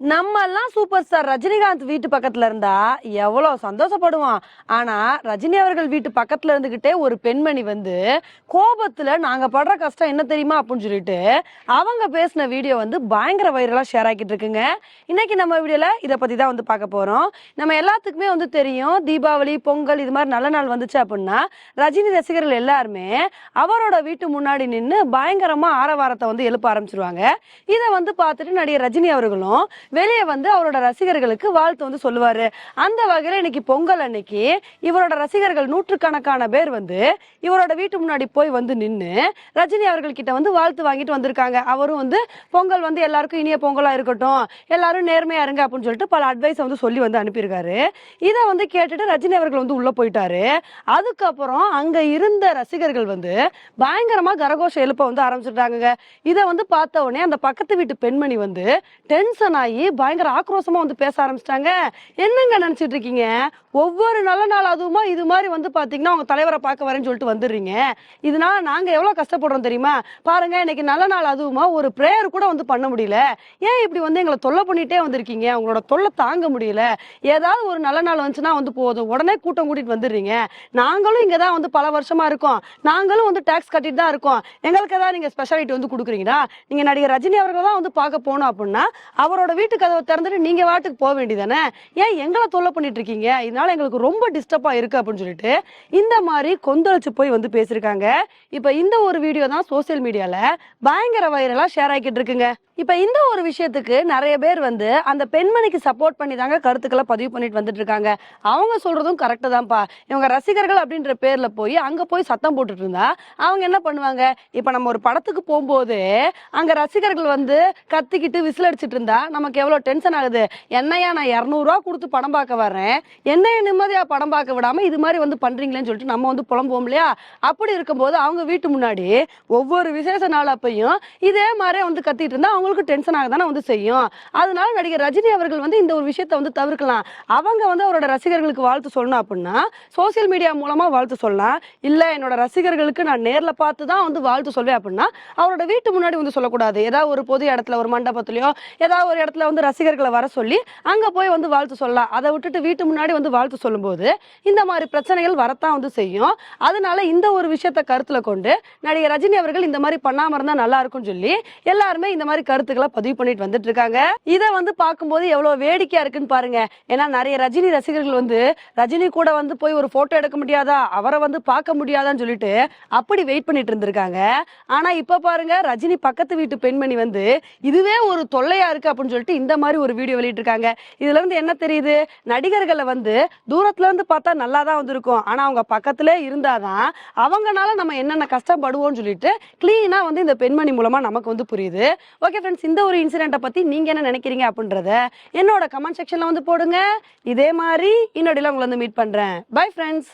நம்ம எல்லாம் super star Rajinikanth வீட்டு பக்கத்துல இருந்தா எவ்வளவு சந்தோஷப்படுவான். ஆனா ரஜினி அவர்கள் வீட்டு பக்கத்துல இருந்துகிட்டே ஒரு பெண்மணி வந்து கோபத்துல நாங்க படுற கஷ்டம் என்ன தெரியுமா? அப்படின்னு சொல்லிட்டு அவங்க பேசின வீடியோ வந்து பயங்கர வைரலா ஷேர் ஆக்கிட்டு இருக்குங்க. இன்னைக்கு நம்ம வீடியோல இதை பத்தி தான் வந்து பார்க்க போறோம். நம்ம எல்லாத்துக்குமே வந்து தெரியும் தீபாவளி பொங்கல் இது மாதிரி நல்ல நாள் வந்துச்சு அப்படின்னா ரஜினி ரசிகர்கள் எல்லாருமே அவரோட வீட்டு முன்னாடி நின்று பயங்கரமா ஆரவாரத்தை வந்து எழுப்ப ஆரம்பிச்சிருவாங்க. இதை வந்து பார்த்துட்டு நடிகர் ரஜினி அவர்களும் வெளியே வந்து அவரோட ரசிகர்களுக்கு வாழ்த்து வந்து சொல்லுவாரு. அந்த வகையில இன்னைக்கு பொங்கல் அன்னைக்கு இவரோட ரசிகர்கள் நூற்றுக்கணக்கான பேர் வந்து இவரோட வீட்டு முன்னாடி போய் வந்து நின்று ரஜினி அவர்கள் கிட்ட வந்து வாழ்த்து வாங்கிட்டு வந்திருக்காங்க. அவரும் வந்து பொங்கல் வந்து எல்லாருக்கும் இனிய பொங்கலா இருக்கட்டும் எல்லாரும் நேர்மையா இருங்க அப்படின்னு சொல்லிட்டு பல அட்வைஸ் வந்து சொல்லி வந்து அனுப்பியிருக்காரு. இதை வந்து கேட்டுட்டு ரஜினி அவர்கள் வந்து உள்ள போயிட்டாரு. அதுக்கப்புறம் அங்க இருந்த ரசிகர்கள் வந்து பயங்கரமா கரகோஷம் எழுப்ப வந்து ஆரம்பிச்சிட்டாங்க இதை வந்து பார்த்த உடனே அந்த பக்கத்து வீட்டு பெண்மணி வந்து டென்ஷன் ஆகி பயங்கர ஆக்ரோஷமா வந்து பேச ஆரம்பிச்சிட்டாங்க. என்னங்க நினைச்சிட்டு இருக்கீங்க? ஒவ்வொரு நல்ல நாள் அதுவுமா இது மாதிரி வந்து பாத்தீங்கன்னா உங்க தலைவரை பார்க்க வரேன்னு சொல்லிட்டு வந்துடுறீங்க. இதனால நாங்க எவ்வளவு கஷ்டப்படுறோம் தெரியுமா? பாருங்க இன்னைக்கு நல்ல நாள் அதுவுமா ஒரு ப்ரேயர் கூட வந்து பண்ண முடியல. ஏன் இப்படி வந்து எங்களை தொல்லை பண்ணிட்டே வந்திருக்கீங்க? உங்களோட தொல்லை தாங்க முடியல. ஏதாவது ஒரு நல்ல நாள் வந்துச்சுன்னா வந்து போதும். உடனே கூட்டம் கூட்டிட்டு வந்துடுறீங்க. நாங்களும் இங்க தான் வந்து பல வருஷமா இருக்கோம். நாங்களும் வந்து டாக்ஸ் கட்டிட்டு தான் இருக்கோம். எங்களுக்கு ஏதாவது நீங்க ஸ்பெஷாலிட்டி வந்து கொடுக்குறீங்களா? நீங்க நடிகர் ரஜினி அவர்கள் தான் வந்து பார்க்க போகணும் அப்படின்னா அவரோட வீட்டு கதவை திறந்துட்டு நீங்க வாட்டுக்கு போக வேண்டியதானே ஏன் எங்களை தொல்லை பண்ணிட்டு இருக்கீங்க? இதனால எங்களுக்கு ரொம்ப டிஸ்டர்பா இருக்கு அப்படின்னு சொல்லிட்டு இந்த மாதிரி கொந்தளிச்சு போய் வந்து பேசியிருக்காங்க. இப்ப இந்த ஒரு வீடியோ தான் சோசியல் மீடியால பயங்கர வைரலா ஷேர் ஆகிட்டு இருக்குங்க. இப்போ இந்த ஒரு விஷயத்துக்கு நிறைய பேர் வந்து அந்த பெண்மணிக்கு சப்போர்ட் பண்ணி தாங்க கருத்துக்களை பதிவு பண்ணிட்டு வந்துட்டு இருக்காங்க அவங்க சொல்றதும் கரெக்டு தான்ப்பா. இவங்க ரசிகர்கள் அப்படின்ற பேர்ல போய் அங்க போய் சத்தம் போட்டுட்டு இருந்தா அவங்க என்ன பண்ணுவாங்க? இப்ப நம்ம ஒரு படத்துக்கு போகும்போது அங்க ரசிகர்கள் வந்து கத்திக்கிட்டு விசில் அடிச்சிட்டு இருந்தா நமக்கு எவ்வளவு டென்ஷன் ஆகுது? என்னையா நான் இரநூறுவா கொடுத்து படம் பார்க்க வர்றேன். என்னைய நிம்மதியா படம் பார்க்க விடாம இது மாதிரி வந்து பண்றீங்களேன்னு சொல்லிட்டு நம்ம வந்து புலம்புவோம் இல்லையா? அப்படி இருக்கும்போது அவங்க வீட்டு முன்னாடி ஒவ்வொரு விசேஷ நாள் அப்பையும் இதே மாதிரி வந்து கத்திட்டு இருந்தா அவங்களுக்கு டென்ஷன் ஆக தானே வந்து செய்யும். அதனால நடிகர் ரஜினி அவர்கள் வந்து இந்த ஒரு விஷயத்தை வந்து தவிர்க்கலாம். அவங்க வந்து அவரோட ரசிகர்களுக்கு வாழ்த்து சொல்லணும் அப்படின்னா சோசியல் மீடியா மூலமாக வாழ்த்து சொல்லலாம். இல்லை என்னோட ரசிகர்களுக்கு நான் நேரில் பார்த்து தான் வந்து வாழ்த்து சொல்வேன் அப்படின்னா அவரோட வீட்டு முன்னாடி வந்து சொல்லக்கூடாது. ஏதாவது ஒரு பொது இடத்துல ஒரு மண்டபத்துலையோ ஏதாவது ஒரு இடத்துல வந்து ரசிகர்களை வர சொல்லி அங்கே போய் வந்து வாழ்த்து சொல்லலாம். அதை விட்டுட்டு வீட்டு முன்னாடி வந்து வாழ்த்து சொல்லும்போது இந்த மாதிரி பிரச்சனைகள் வரத்தான் வந்து செய்யும். அதனால இந்த ஒரு விஷயத்தை கருத்தில் கொண்டு நடிகர் ரஜினி அவர்கள் இந்த மாதிரி பண்ணாமல் இருந்தால் நல்லா இருக்கும்னு சொல்லி எல்லாருமே இந்த மாதிரி கருத்துக்களை பதிவு பண்ணிட்டு வந்துட்டு இருக்காங்க இதை வந்து பார்க்கும்போது எவ்வளவு வேடிக்கையா இருக்குன்னு பாருங்க. ஏன்னா நிறைய ரஜினி ரசிகர்கள் வந்து ரஜினி கூட வந்து போய் ஒரு போட்டோ எடுக்க முடியாதா? அவரை வந்து பார்க்க முடியாதான்னு சொல்லிட்டு அப்படி வெயிட் பண்ணிட்டு இருந்திருக்காங்க. ஆனா இப்ப பாருங்க ரஜினி பக்கத்து வீட்டு பெண்மணி வந்து இதுவே ஒரு தொல்லையா இருக்கு அப்படின்னு சொல்லிட்டு இந்த மாதிரி ஒரு வீடியோ வெளியிட்டு இருக்காங்க இதுல இருந்து என்ன தெரியுது? நடிகர்களை வந்து தூரத்துல இருந்து பார்த்தா நல்லா தான் வந்திருக்கும். ஆனா அவங்க பக்கத்துல இருந்தாதான் அவங்கனால நம்ம என்னென்ன கஷ்டப்படுவோம்னு சொல்லிட்டு கிளீனா வந்து இந்த பெண்மணி மூலமா நமக்கு வந்து புரியுது. ஓகே ஃப்ரெண்ட்ஸ் இந்த ஒரு இன்சிடென்ட்டை பத்தி நீங்க என்ன நினைக்கிறீங்க அப்படின்றத என்னோட கமெண்ட் செக்ஷனில் வந்து போடுங்க. இதே மாதிரி இன்னொடையில் உங்களை வந்து மீட் பண்றேன். Bye friends